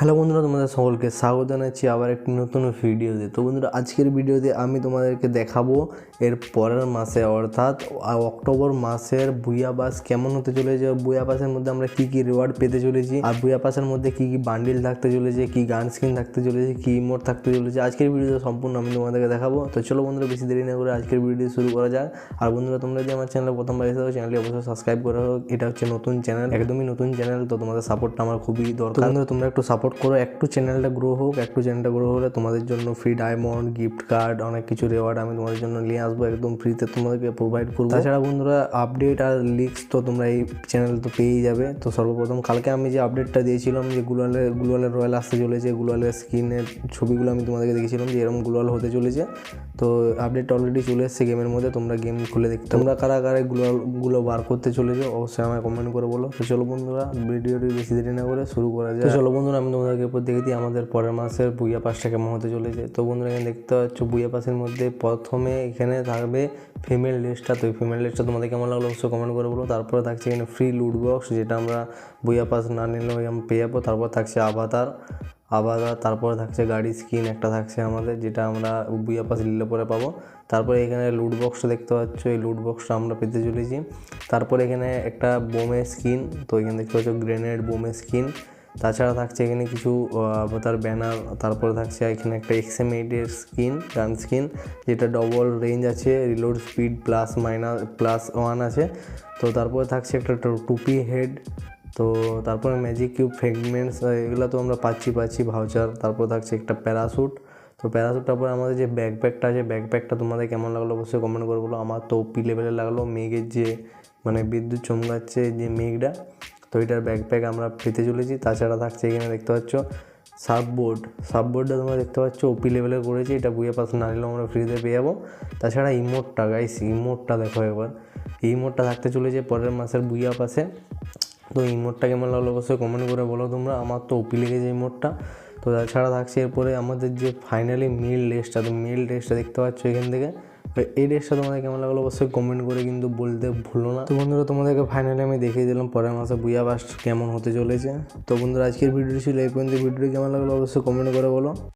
Hello বন্ধুরা, তোমাদের সকলকে স্বাগত জানাচ্ছি আবার একটি নতুন ভিডিওতে। তো বন্ধুরা, আজকের ভিডিওতে আমি তোমাদেরকে দেখাবো এর পরের মাসে, অর্থাৎ অক্টোবর মাসের বুয়া বাস কেমন হতে চলেছে, বুয়া বাসের মধ্যে আমরা কি কি রিওয়ার্ড পেতে চলেছি, আর বুয়া পাসের মধ্যে কি কি বান্ডিল থাকতে চলেছে, কি গান স্ক্রিন থাকতে চলেছে, কি ইমোট থাকতে চলেছে, আজকের ভিডিওতে সম্পূর্ণ আমি তোমাদেরকে দেখাবো। তো চলো বন্ধুরা, বেশি দেরি না করে আজকের ভিডিও শুরু করা যাক। আর বন্ধুরা, তোমরা যদি আমার চ্যানেলে প্রথমবার এসে চ্যানেলটি অবশ্যই সাবস্ক্রাইব করে রাখো। এটা হচ্ছে নতুন চ্যানেল একদমই নতুন চ্যানেল তো তোমাদের সাপোর্টটা আমার খুবই দরকার। তোমরা একটু সাপোর্ট করো, একটু চ্যানেলটা গ্রো হোক, একটু চ্যানেলটা গ্রো হলে তোমাদের জন্য ফ্রি ডায়মন্ড গিফট কার্ড অনেক কিছু রেওয়ার্ড আমি তোমাদের জন্য নিয়ে আসব একদম ফ্রিতে তোমাদেরকে প্রোভাইড করব। তাছাড়া বন্ধুরা আপডেট আর লিক্স তো তোমরা এই চ্যানেল তো পেয়েই যাবে। তো সর্বপ্রথম কালকে আমি যে আপডেটটা দিয়েছিলাম যে গুলালের গুলালের রয়্যাল আসতে চলেছে গুলালের স্ক্রিনের ছবিগুলো আমি তোমাদেরকে দেখেছিলাম যে এরকম গুলাল হতে চলেছে। তো আপডেট অলরেডি চলে এসেছে গেমের মধ্যে, তোমরা গেম খুলে দেখতে তোমরা কারা কারা গুলো বার করতে চলেছো, অবশ্যই আমায় কমেন্ট করে বলো। তো চলো বন্ধুরা, ভিডিওটি বেশি দেরি না করে শুরু করা যায় চলো বন্ধুরা, আমি তোমাদেরকে এরপর দেখে দিই আমাদের পরের মাসের বুইয়া পাসটা কেমন হতে চলেছে তো বন্ধুরা এখানে দেখতে পাচ্ছ বুইয়া পাসের মধ্যে প্রথমে এখানে থাকবে ফিমেল লিস্টটা তো ফিমেল লিস্টটা তোমাদের কেমন লাগল অবশ্যই কমেন্ট করে বলো। তারপরে থাকছে এখানে ফ্রি লুট বক্স যেটা আমরা বুইয়া পাস না নিলেও আমরা পেয়ে যাব। তারপর থাকছে আভাতার আবার তারপরে থাকছে গাড়ি স্কিন একটা থাকছে আমাদের যেটা আমরা বুয়া পাস নিলে পরে পাবো। তারপরে এখানে লুট বক্সটা দেখতে পাচ্ছ, এই লুট বক্সটা আমরা পেতে চলেছি। তারপরে এখানে একটা বোমে স্কিন তো এখানে দেখতে পাচ্ছ গ্রেনেড বোমে স্কিন তাছাড়া থাকছে এখানে কিছু তার ব্যানার, তারপরে থাকছে এখানে একটা এক্সএম এইটের স্কিন গান স্কিন যেটা ডবল রেঞ্জ আছে reload speed plus minus plus one আছে। তো তারপরে থাকছে একটা টুপি হেড তো তারপরে ম্যাজিক কিউব ফ্রেগমেন্টস এগুলো তো আমরা পাচ্ছি পাচ্ছি ভাউচার তারপর থাকছে একটা প্যারাশুট তো প্যারাশুটটার পরে আমাদের যে ব্যাকপ্যাকটা আছে ব্যাকপ্যাকটা তোমাদের কেমন লাগল অবশ্যই কমেন্ট করে বলো। আমার তো পি লেভেলে লাগল, মেঘের যে মানে বিদ্যুৎ চমকাচ্ছে যে মেঘটা। তো এটার ব্যাকপ্যাক আমরা পেতে চলেছি। তাছাড়া থাকছে এখানে দেখতে পাচ্ছ সাববোর্ড। সাববোর্ডটা তোমরা দেখতে পাচ্ছ ওপি লেভেলে করেছি। এটা বুয়ে পাস না নিলেও আমরা ফ্রিতে পেয়ে যাব। তাছাড়া ইমোটটা গাইস ইমোটটা দেখো এবার। এই ইমোটটা থাকতে চলেছে পরের মাসের বুইয়া পাশে তো এই মোডটা কেমন লাগল অবশ্যই কমেন্ট করে বলো তোমরা। আমার তো ওপি লেগেছে এই মোডটা তো তাছাড়া থাকছে এরপরে আমাদের যে ফাইনালি মিল ড্রেসটা তো মিল ড্রেসটা দেখতে পাচ্ছ এখান থেকে। এই ড্রেসটা তোমাদের কেমন লাগল অবশ্যই কমেন্ট করে কিন্তু বলতে ভুলো না। তো বন্ধুরা, তোমাদেরকে ফাইনালি আমি দেখিয়ে দিলাম পরের মাসে বুয়া বাস কেমন হতে চলেছে। তো বন্ধুরা, আজকের ভিডিও ছিল এই পর্যন্ত। ভিডিওটি কেমন লাগল অবশ্যই কমেন্ট করে বলো।